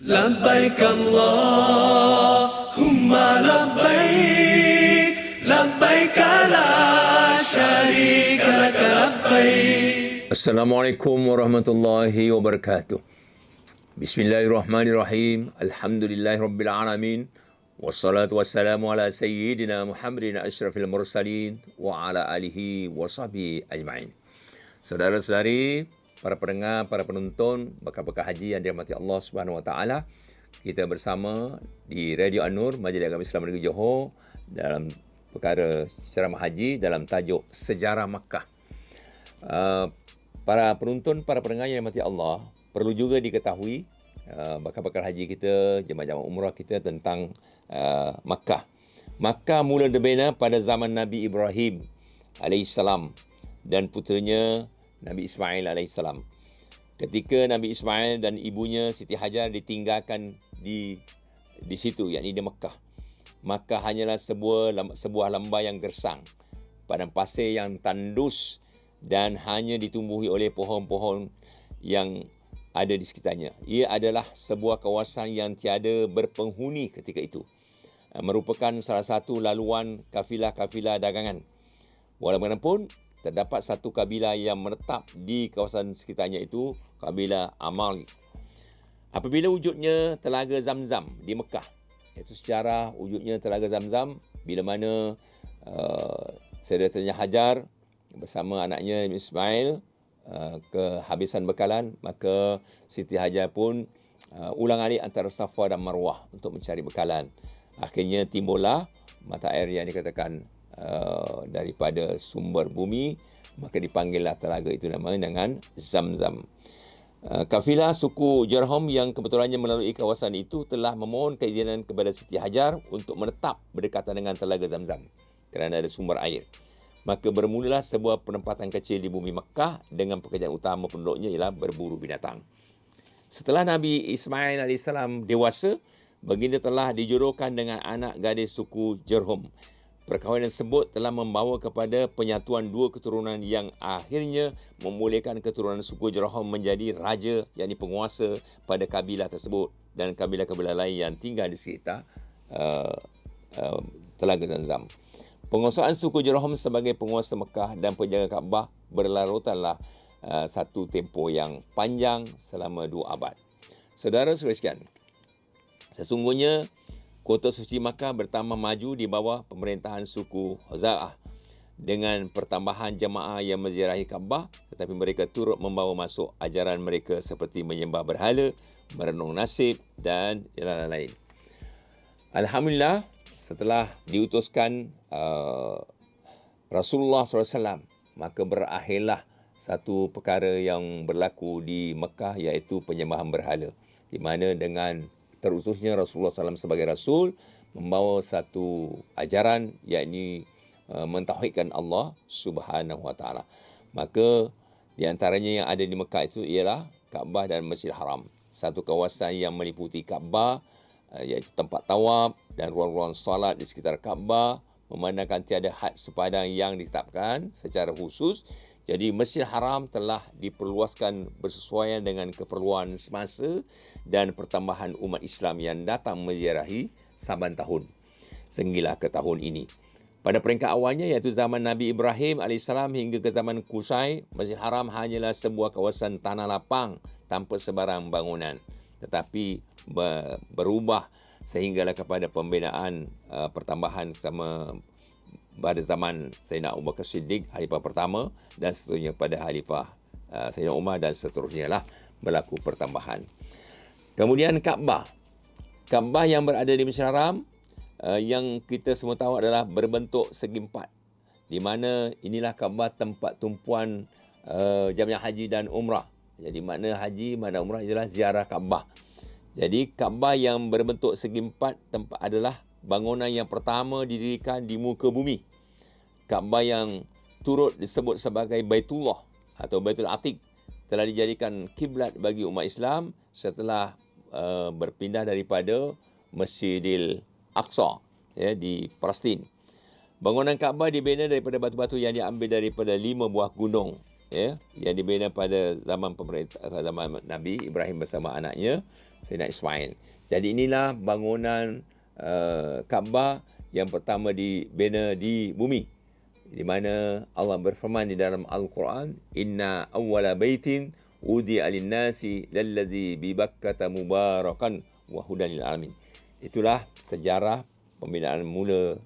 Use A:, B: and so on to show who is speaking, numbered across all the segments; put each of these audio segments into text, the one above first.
A: لبيك اللهم لبيك لبيك لا شريك لك لبيك.
B: السلام عليكم ورحمة الله وبركاته. بسم الله الرحمن الرحيم. الحمد لله رب العالمين والصلاة والسلام على سيدنا محمد أشرف المرسلين وعلى آله وصحبه أجمعين. Saudara-saudari, para pendengar, para penonton bakal-bakal haji yang dirahmati Allah Subhanahu wa taala, kita bersama di Radio An-Nur Majlis Agama Islam Negeri Johor dalam perkara ceramah haji dalam tajuk Sejarah Makkah. Uh, para penonton, para pendengar yang dirahmati Allah, perlu juga diketahui uh, bakal-bakal haji kita, jemaah-jemaah umrah kita tentang uh, Makkah. Makkah mula dibina pada zaman Nabi Ibrahim alaihissalam dan puteranya Nabi Ismail alaihissalam. Ketika Nabi Ismail dan ibunya Siti Hajar ditinggalkan di di situ yakni di Mekah. Makkah hanyalah sebuah sebuah lembah yang gersang, padang pasir yang tandus dan hanya ditumbuhi oleh pohon-pohon yang ada di sekitarnya. Ia adalah sebuah kawasan yang tiada berpenghuni ketika itu. Merupakan salah satu laluan kafilah-kafilah dagangan. Walaupun terdapat satu kabilah yang menetap di kawasan sekitarnya itu, kabilah Amal. Apabila wujudnya Telaga Zamzam di Mekah, itu secara wujudnya Telaga Zamzam bila mana uh, Sayyidatina Hajar bersama anaknya Ismail uh, kehabisan bekalan maka Siti Hajar pun uh, ulang alik antara Safa dan Marwah untuk mencari bekalan akhirnya timbullah mata air yang dikatakan uh, daripada sumber bumi maka dipanggillah telaga itu namanya dengan Zamzam uh, kafilah suku Jerhom yang kebetulannya melalui kawasan itu telah memohon keizinan kepada Siti Hajar untuk menetap berdekatan dengan telaga Zamzam kerana ada sumber air maka bermulalah sebuah penempatan kecil di bumi Mekah dengan pekerjaan utama penduduknya ialah berburu binatang. Setelah Nabi Ismail AS dewasa, baginda telah dijodohkan dengan anak gadis suku Jerhum. Perkahwinan tersebut telah membawa kepada penyatuan dua keturunan yang akhirnya memulihkan keturunan suku Jerhum menjadi raja yakni penguasa pada kabilah tersebut dan kabilah-kabilah lain yang tinggal di sekitar uh, uh, Telaga Zamzam. Penguasaan suku Jerahum sebagai penguasa Mekah dan penjaga Kaabah berlarutanlah uh, satu tempoh yang panjang selama dua abad. Saudara sekalian, sesungguhnya kota suci Makkah bertambah maju di bawah pemerintahan suku Huza'ah dengan pertambahan jemaah yang menziarahi Kaabah tetapi mereka turut membawa masuk ajaran mereka seperti menyembah berhala, merenung nasib dan lain-lain. Alhamdulillah, setelah diutuskan uh, Rasulullah SAW, maka berakhirlah satu perkara yang berlaku di Mekah iaitu penyembahan berhala. Di mana dengan terutusnya Rasulullah SAW sebagai Rasul, membawa satu ajaran yakni uh, mentauhidkan Allah Subhanahu Wa Taala. Maka di antaranya yang ada di Mekah itu ialah Kaabah dan Masjid Haram. Satu kawasan yang meliputi Kaabah, uh, iaitu tempat tawaf, dan ruang-ruang solat di sekitar Kaabah memandangkan tiada had sepadang yang ditetapkan secara khusus. Jadi Masjid Haram telah diperluaskan bersesuaian dengan keperluan semasa dan pertambahan umat Islam yang datang menziarahi saban tahun sehinggalah ke tahun ini. Pada peringkat awalnya iaitu zaman Nabi Ibrahim AS hingga ke zaman Kusai, Masjid Haram hanyalah sebuah kawasan tanah lapang tanpa sebarang bangunan. Tetapi berubah sehinggalah kepada pembinaan uh, pertambahan sama pada zaman Sayyidina Bakar Siddiq khalifah pertama dan seterusnya pada khalifah uh, Sayyidina Umar dan seterusnya lah berlaku pertambahan. Kemudian Kaabah. Kaabah yang berada di Masjid Haram uh, yang kita semua tahu adalah berbentuk segi empat. Di mana inilah Kaabah tempat tumpuan uh, jamiah haji dan umrah. Jadi mana haji, mana umrah adalah ziarah Kaabah. Jadi Kaabah yang berbentuk segi empat tempat adalah bangunan yang pertama didirikan di muka bumi. Kaabah yang turut disebut sebagai Baitullah atau Baitul Atiq telah dijadikan kiblat bagi umat Islam setelah uh, berpindah daripada Masjidil Aqsa ya, di Palestin. Bangunan Kaabah dibina daripada batu-batu yang diambil daripada lima buah gunung ya yang dibina pada zaman pemerintah zaman Nabi Ibrahim bersama anaknya Sayyidina Ismail. Jadi inilah bangunan uh, Kaabah yang pertama dibina di bumi. Di mana Allah berfirman di dalam Al-Quran, "Inna awwala baitin udi alin-nasi lallazi bi Bakkah mubarakan wa hudan lil alamin." Itulah sejarah pembinaan mula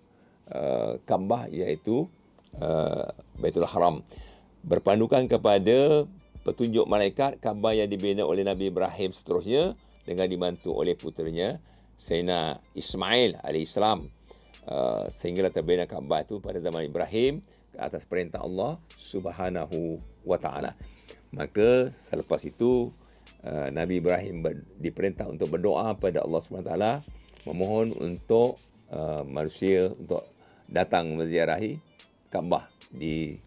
B: uh, Kaabah iaitu uh, Baitul Haram. Berpandukan kepada petunjuk malaikat Kaabah yang dibina oleh Nabi Ibrahim seterusnya dengan dibantu oleh puteranya Sayyidina Ismail AS uh, sehinggalah terbina Kaabah itu pada zaman Ibrahim atas perintah Allah Subhanahu wa taala. Maka selepas itu uh, Nabi Ibrahim ber, diperintah untuk berdoa pada Allah Subhanahu taala memohon untuk uh, manusia untuk datang menziarahi Kaabah di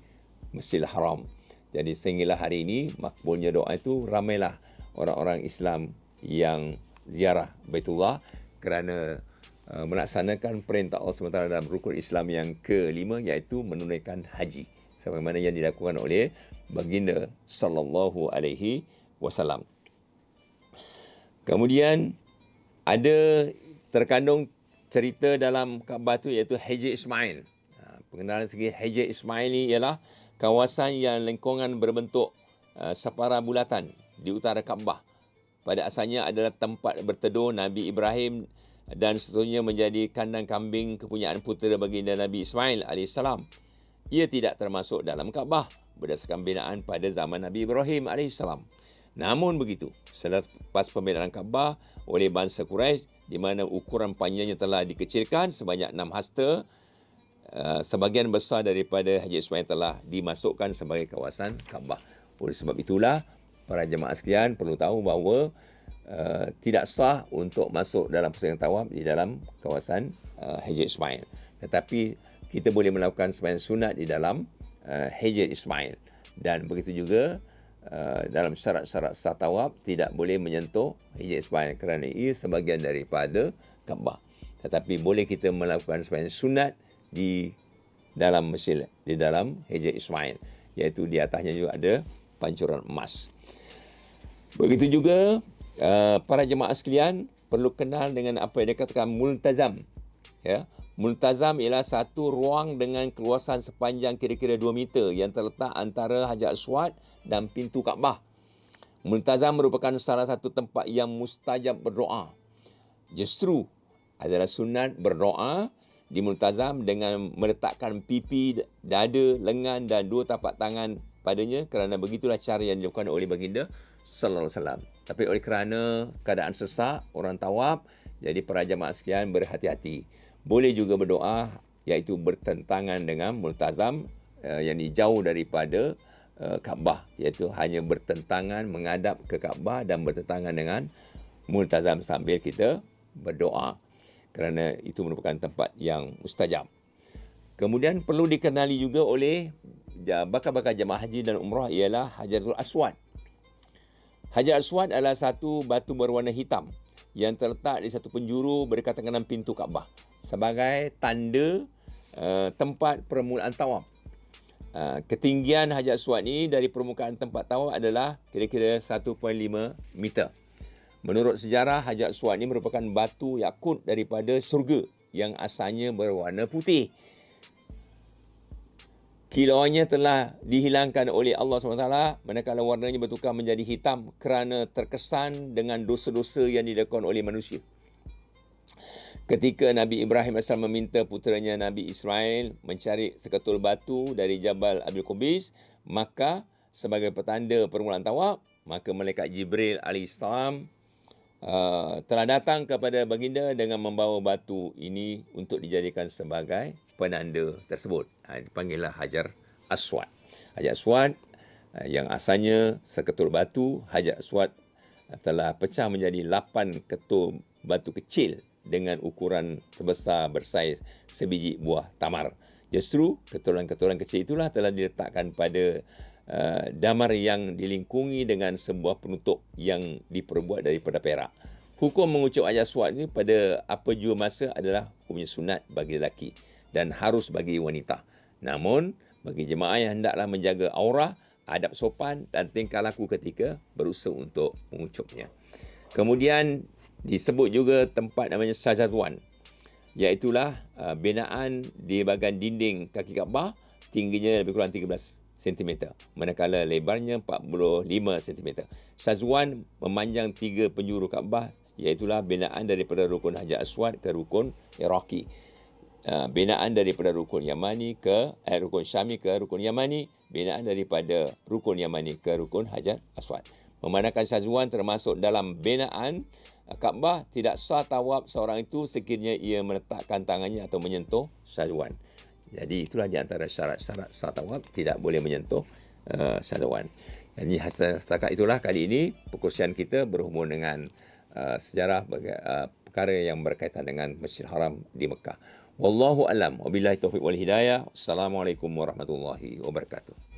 B: Masjidil Haram. Jadi sehinggalah hari ini makbulnya doa itu ramailah orang-orang Islam yang ziarah Baitullah kerana melaksanakan perintah Allah SWT dalam rukun Islam yang kelima iaitu menunaikan haji sebagaimana yang dilakukan oleh baginda sallallahu alaihi wasallam. Kemudian ada terkandung cerita dalam Kaabah itu iaitu Haji Ismail. Ha, pengenalan segi Haji Ismail ini ialah kawasan yang lengkungan berbentuk uh, separa bulatan di utara Kaabah. Pada asalnya adalah tempat berteduh Nabi Ibrahim dan seterusnya menjadi kandang kambing kepunyaan putera baginda Nabi Ismail AS. Ia tidak termasuk dalam Kaabah berdasarkan binaan pada zaman Nabi Ibrahim AS. Namun begitu, selepas pembinaan Kaabah oleh bangsa Quraisy di mana ukuran panjangnya telah dikecilkan sebanyak enam hasta, uh, sebahagian besar daripada Haji Ismail telah dimasukkan sebagai kawasan Kaabah. Oleh sebab itulah, para jemaah sekalian perlu tahu bahawa uh, tidak sah untuk masuk dalam persembahyang tawaf di dalam kawasan uh, Haji Ismail. Tetapi kita boleh melakukan sembahyang sunat di dalam uh, Haji Ismail. Dan begitu juga uh, dalam syarat-syarat sah tawaf tidak boleh menyentuh Haji Ismail kerana ia sebahagian daripada Kaabah. Tetapi boleh kita melakukan sembahyang sunat di dalam mesin di dalam Haji Ismail iaitu di atasnya juga ada pancuran emas. Begitu juga uh, para jemaah sekalian perlu kenal dengan apa yang dikatakan multazam. Ya, multazam ialah satu ruang dengan keluasan sepanjang kira-kira 2 meter yang terletak antara Hajar Aswad dan pintu Kaabah. Multazam merupakan salah satu tempat yang mustajab berdoa. Justru adalah sunat berdoa di multazam dengan meletakkan pipi, dada, lengan dan dua tapak tangan padanya kerana begitulah cara yang dilakukan oleh baginda sallallahu alaihi wasallam. Tapi oleh kerana keadaan sesak, orang tawaf, jadi para jemaah sekalian berhati-hati. Boleh juga berdoa iaitu bertentangan dengan multazam uh, yang jauh daripada uh, Kaabah iaitu hanya bertentangan menghadap ke Kaabah dan bertentangan dengan multazam sambil kita berdoa kerana itu merupakan tempat yang mustajab. Kemudian perlu dikenali juga oleh bakal-bakal jemaah haji dan umrah ialah Hajarul Aswad. Hajar Aswad adalah satu batu berwarna hitam yang terletak di satu penjuru berdekatan dengan pintu Kaabah sebagai tanda uh, tempat permulaan tawaf. Uh, ketinggian Hajar Aswad ini dari permukaan tempat tawaf adalah kira-kira 1.5 meter. Menurut sejarah, Hajar Aswad ini merupakan batu yakut daripada surga yang asalnya berwarna putih kilauannya telah dihilangkan oleh Allah SWT manakala warnanya bertukar menjadi hitam kerana terkesan dengan dosa-dosa yang dilakukan oleh manusia. Ketika Nabi Ibrahim AS meminta puteranya Nabi Ismail mencari seketul batu dari Jabal Abil Qubis, maka sebagai petanda permulaan tawaf, maka malaikat Jibril AS uh, telah datang kepada baginda dengan membawa batu ini untuk dijadikan sebagai penanda tersebut. Ha, dipanggillah Hajar Aswad. Hajar Aswad uh, yang asalnya seketul batu, Hajar Aswad telah pecah menjadi lapan ketul batu kecil dengan ukuran sebesar bersaiz sebiji buah tamar. Justru ketulan-ketulan kecil itulah telah diletakkan pada uh, damar yang dilingkungi dengan sebuah penutup yang diperbuat daripada perak. Hukum mengucap ayat suat ini pada apa jua masa adalah hukumnya sunat bagi lelaki dan harus bagi wanita. Namun, bagi jemaah yang hendaklah menjaga aurah, adab sopan dan tingkah laku ketika berusaha untuk mengucapnya. Kemudian disebut juga tempat namanya Sajazwan. Iaitulah uh, binaan di bahagian dinding kaki Kaabah tingginya lebih kurang 13 cm manakala lebarnya 45 cm. Sajazwan memanjang tiga penjuru Kaabah iaitulah binaan daripada rukun Hajar Aswad ke rukun Iraqi. Uh, binaan daripada rukun Yamani ke eh, rukun Syami ke rukun Yamani, binaan daripada rukun Yamani ke rukun Hajar Aswad. Memandangkan Syazwan termasuk dalam binaan uh, Kaabah tidak sah tawab seorang itu sekiranya ia meletakkan tangannya atau menyentuh Syazwan. Jadi itulah di antara syarat-syarat sah tawab tidak boleh menyentuh uh, Syazwan. Jadi setakat itulah kali ini perkongsian kita berhubung dengan Uh, sejarah uh, perkara yang berkaitan dengan Masjid Haram di Mekah. Wallahu alam. Wabillahi taufiq wal hidayah. Assalamualaikum warahmatullahi wabarakatuh.